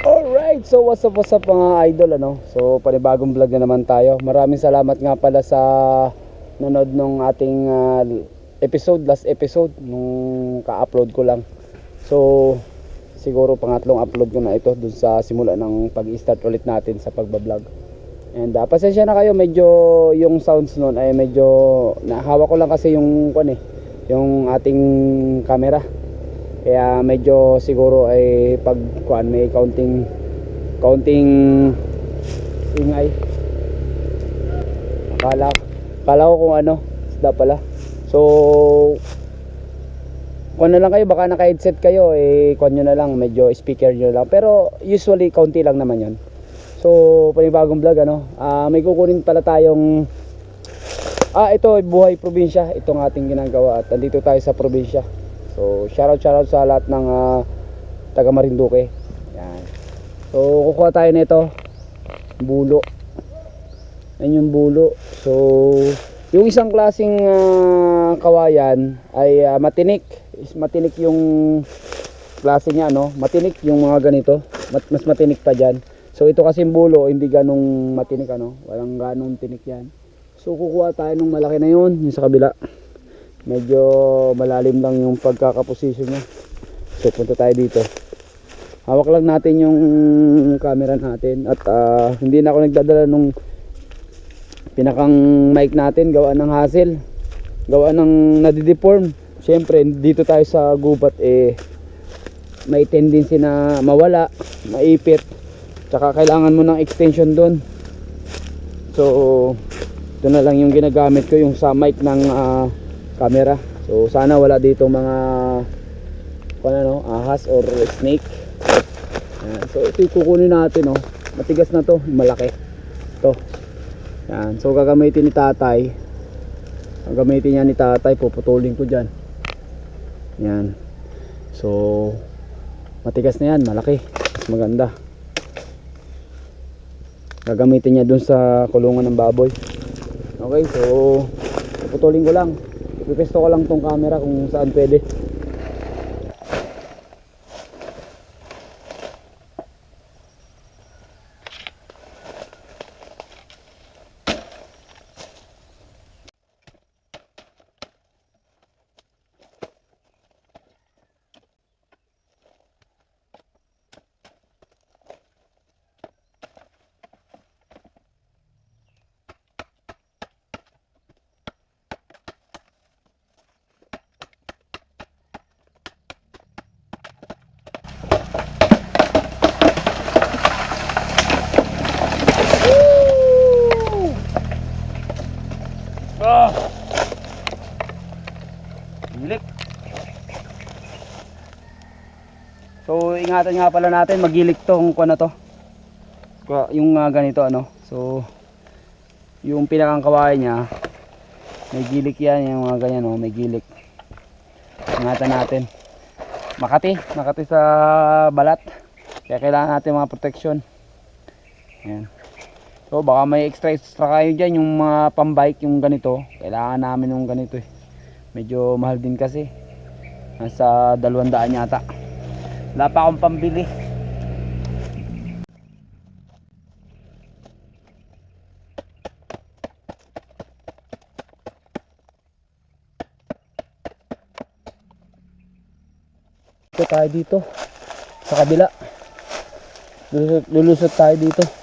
Alright, so what's up, what's up mga idol ano? So panibagong vlog na naman tayo. Maraming salamat nga pala sa nanood nung ating ah, episode, last episode nung ka-upload ko lang. So siguro pangatlong upload ko na ito dun sa simula ng pag-start ulit natin sa pagbablog. And uh, pasensya na kayo, medyo yung sounds noon ay medyo nahawak ko lang kasi yung kuan eh, yung ating camera. Kaya medyo siguro ay pag kuan may counting counting ingay. Akala akala ko kung ano, isda pala. So kung na lang kayo, baka naka-headset kayo, eh, kung nyo na lang, medyo speaker nyo lang. Pero usually, kaunti lang naman yon So, panibagong vlog, ano, ah may kukunin pala tayong, ah, ito, buhay probinsya, itong ating ginagawa, at andito tayo sa probinsya. So, shoutout, shoutout sa lahat ng ah, taga Marinduque. Yan. So, kukuha tayo nito, bulo. Yan yung bulo. So, yung isang klasing ah, kawayan ay ah, matinik. Is matinik yung klase niya, no? Matinik yung mga ganito. Mat- mas matinik pa dyan. So, ito kasi bulo, hindi ganong matinik, ano? Walang ganong tinik yan. So, kukuha tayo ng malaki na yun, yung sa kabila. Medyo malalim lang yung pagkakaposisyon niya. So, punta tayo dito. Hawak lang natin yung camera natin at ah, hindi na ako nagdadala nung pinakang mic natin. Gawa ng hassle. Gawa ng nadideform. Syempre dito tayo sa gubat eh may tendency na mawala maipit. Tsaka kailangan mo ng extension doon so ito na lang yung ginagamit ko yung sa mic ng ah, camera so sana wala dito mga kung ano, ahas or snake Ayan. so ito kukunin natin oh. matigas na to malaki to yan. So gagamitin ni tatay. Ang gamitin niya ni tatay, puputulin ko dyan. Yan. So matigas na yan, malaki. Mas maganda. Gagamitin niya dun sa kulungan ng baboy. Okay, so puputulin ko lang. Ipipesto ko lang tong camera kung saan pwede. Ah! Gilik. So, ingatan nga pala natin, magilik tong kuha na to. Yung ah, ganito ano. So, yung pinakang kawain niya, may gilik yan, yung mga ganyan oh, may gilik. Ingatan natin. Makati, makati sa balat. Kaya kailangan natin mga protection. Yan. So baka may extra extra kayo dyan yung mga pambike yung ganito. Kailangan namin yung ganito eh. Medyo mahal din kasi. Nasa 200 yata. Wala pa akong pambili. Ito tayo dito. Sa kabila. Lulusot, lulusot tayo dito.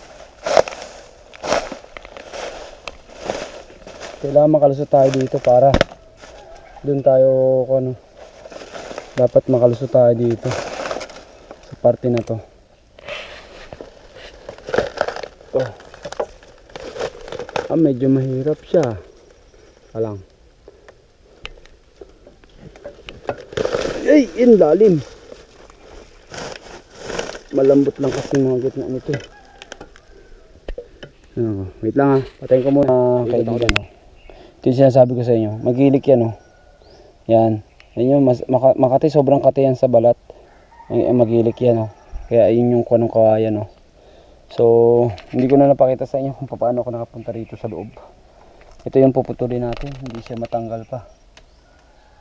Kailangan makalusot tayo dito para doon tayo ano dapat makalusot tayo dito sa parte na to to ah medyo mahirap siya alang ay in lalim malambot lang kasi mga gitna nito. Ano, wait lang ha. Patayin ko muna uh, kaibigan. Oh. Yung sinasabi ko sa inyo. Magilik yan oh. Yan. Yan yung mas, maka, makati sobrang kati yan sa balat. Magilik yan oh. Kaya yun yung kunong kawayan oh. So, hindi ko na napakita sa inyo kung paano ako nakapunta rito sa loob. Ito yung puputulin natin. Hindi siya matanggal pa.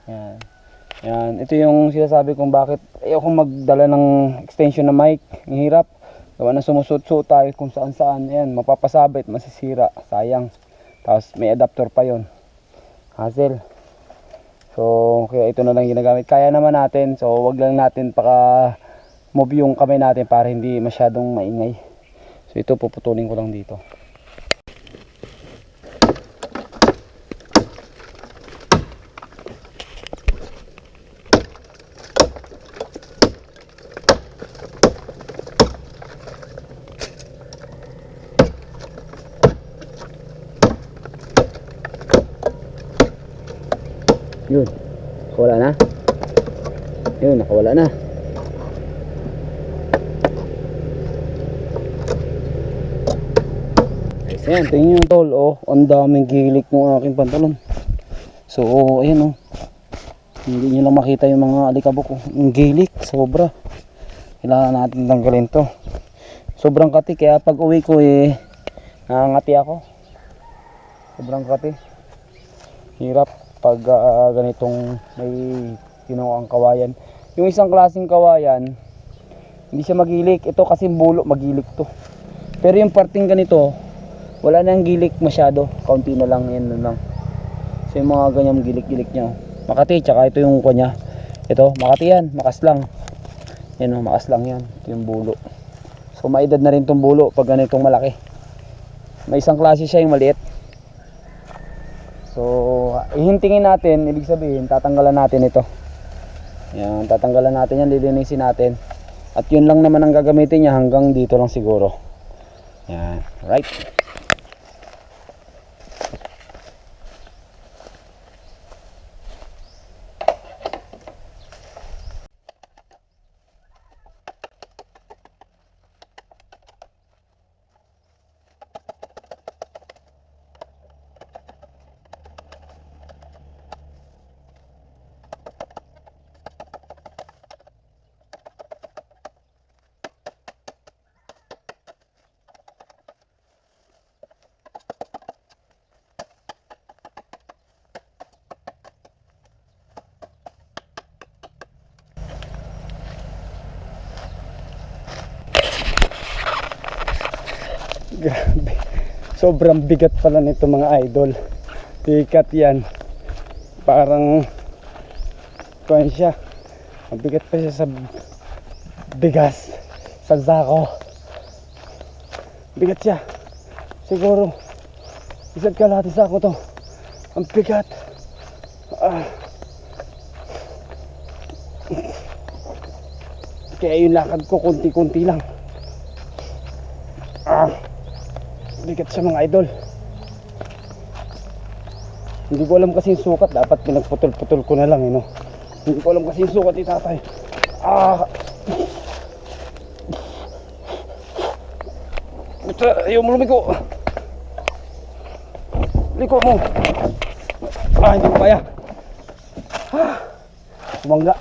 Yan. Yan. Ito yung sinasabi kung bakit ayoko magdala ng extension na mic. Ang hirap. Gawa na sumusot-suot tayo kung saan saan. Ayan, mapapasabit, masisira. Sayang. Tapos may adapter pa yon Hassle. So, kaya ito na lang ginagamit. Kaya naman natin. So, wag lang natin paka move yung kamay natin para hindi masyadong maingay. So, ito puputulin ko lang dito. Yun. Nakawala na. Yun, nakawala na. Ayos na yan. Tingnan nyo tol. Oh, ang daming gilik ng aking pantalon. So, oh, ayan oh. Hindi nyo lang makita yung mga alikabok oh. Ang gilik. Sobra. Kailangan natin tanggalin to. Sobrang kati. Kaya pag uwi ko eh, nangangati ako. Sobrang kati. Hirap pag ah, ganitong may kinuha ang kawayan. Yung isang klaseng kawayan, hindi siya magilik. Ito kasi bulo, magilik to. Pero yung parting ganito, wala nang gilik masyado. Kaunti na lang, yan na lang. So yung mga ganyang gilik-gilik niya. Makati, tsaka ito yung kanya. Ito, Makati yan, makas lang. Yan o, makas lang yan. Ito yung bulo. So maedad na rin tong bulo pag ganitong malaki. May isang klase siya yung maliit. So, ihintingin natin, ibig sabihin, tatanggalan natin ito. Yan, tatanggalan natin yan, lilinisin natin. At yun lang naman ang gagamitin niya hanggang dito lang siguro. Yan, right. Grabe. Sobrang bigat pala nito mga idol. Tikat yan. Parang kuhan siya. Mabigat pa siya sa bigas. Sa zako. Bigat siya. Siguro isa't kalahati sa ako to. Ang bigat. Ah. Kaya yung lakad ko kunti-kunti lang. Ah bigat sa mga idol. Hindi ko alam kasi yung sukat dapat pinagputol-putol ko na lang eh, no? hindi ko alam kasi yung sukat ni tatay. Ah! Puta, ayaw mo lumiko liko mo. Ah hindi ko kaya. Ah! Bumangga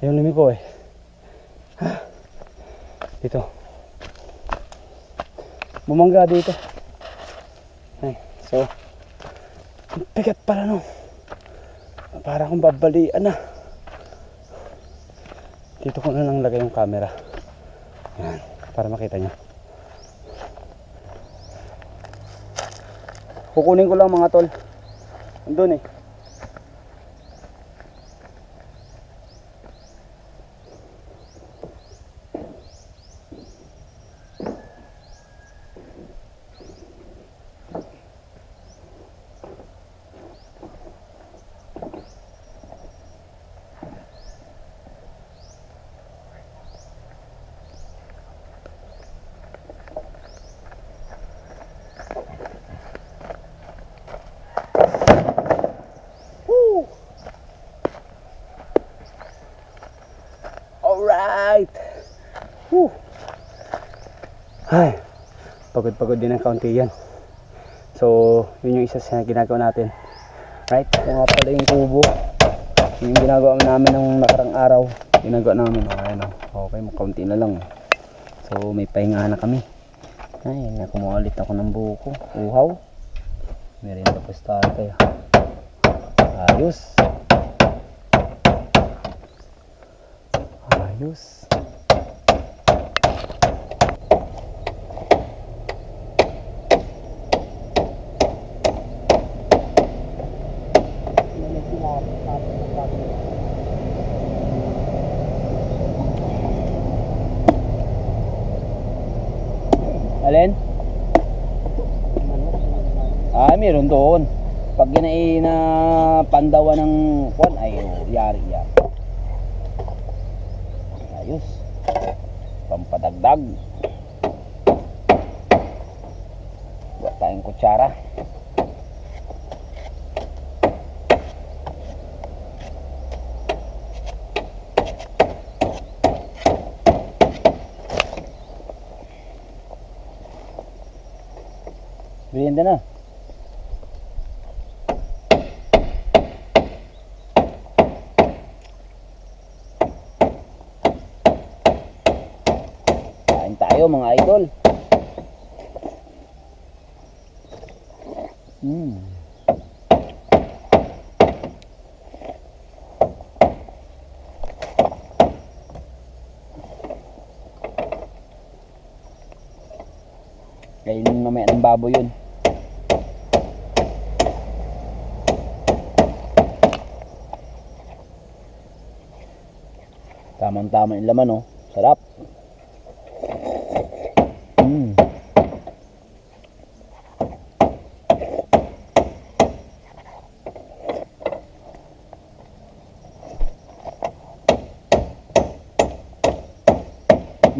ayaw lumiko eh. Ah, dito bumangga dito. Ay, so ang bigat pala no? Para akong babalian na dito ko na lang lagay yung camera. Yan para makita nyo. Kukunin ko lang mga tol. Andun eh Woo! Alright! Woo! Ay, pagod-pagod din ng kaunti yan. So, yun yung isa sa ginagawa natin. Right? Ito nga pala yung kubo. Yung ginagawa namin ng nakarang araw. Ginagawa namin. Oh, ayan, oh. Okay, kaunti na lang. So, may pahinga na kami. Ay, nakumuha ulit ako ng buko. Uhaw. Meron tayo kaya. Ayos. Ayos. Alin? Ah, meron doon. Pag yan ay na pandawa ng kwan, ay oh, yari yan. Ayos. Pampadagdag. Buat tayong kutsara. Merienda na. Tayo mga idol. Mm. Kainin mamaya ng baboy yun. Tamang-tama yung laman, oh. Sarap.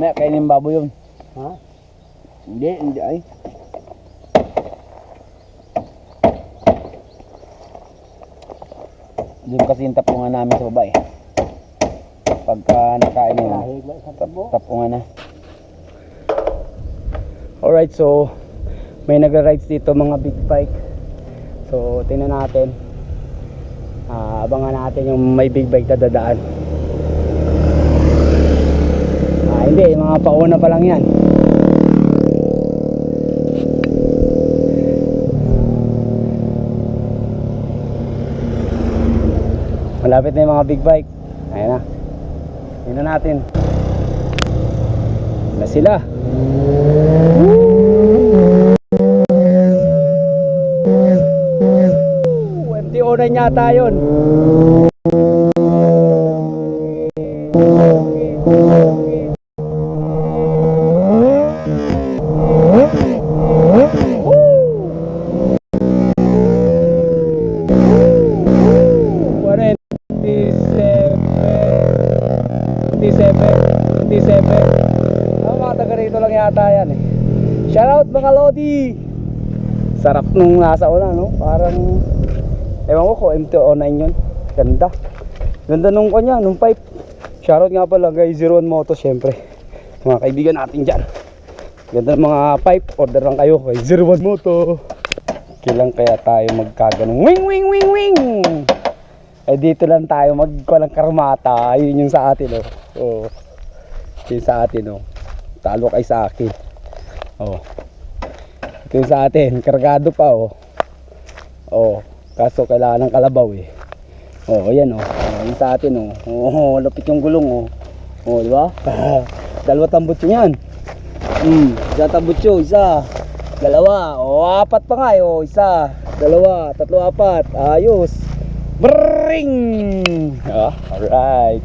May kainin baboy yun. Ha? Hindi, hindi ay. Doon kasi yung tapungan namin sa baba eh. Pagka nakain na yun, tap tapungan na. Alright, so may nagra-rides dito mga big bike. So, tingnan natin. Ah, abangan natin yung may big bike na dadaan. Ah, hindi, mga pauna pa lang yan. Malapit na yung mga big bike. Ayan na. Tingnan natin. Na sila. Woo! MTO na yata yun. Sarap nung nasa una no Parang Ewan ko kung MTO9 yun Ganda Ganda nung kanya nung pipe Shoutout nga pala kay 01 Moto syempre Mga kaibigan natin dyan Ganda ng mga pipe Order lang kayo kay 01 Moto Kailan kaya tayo magkaganong Wing wing wing wing eh dito lang tayo magkulang karmata. Yun yung sa atin oh. Oh. Yun sa atin oh. Talo kay sa akin. Oh. Yung sa atin, kargado pa oh. Oh, kaso kailangan ng kalabaw eh. Oh, ayan oh. oh yung sa atin oh. Oh, lapit yung gulong oh. Oh, di ba? Dalawa tambutso niyan. Hmm, isa tambutso, isa. Dalawa, oh, apat pa nga eh, oh, isa, dalawa, tatlo, apat. Ayos. Bring! Ah, alright.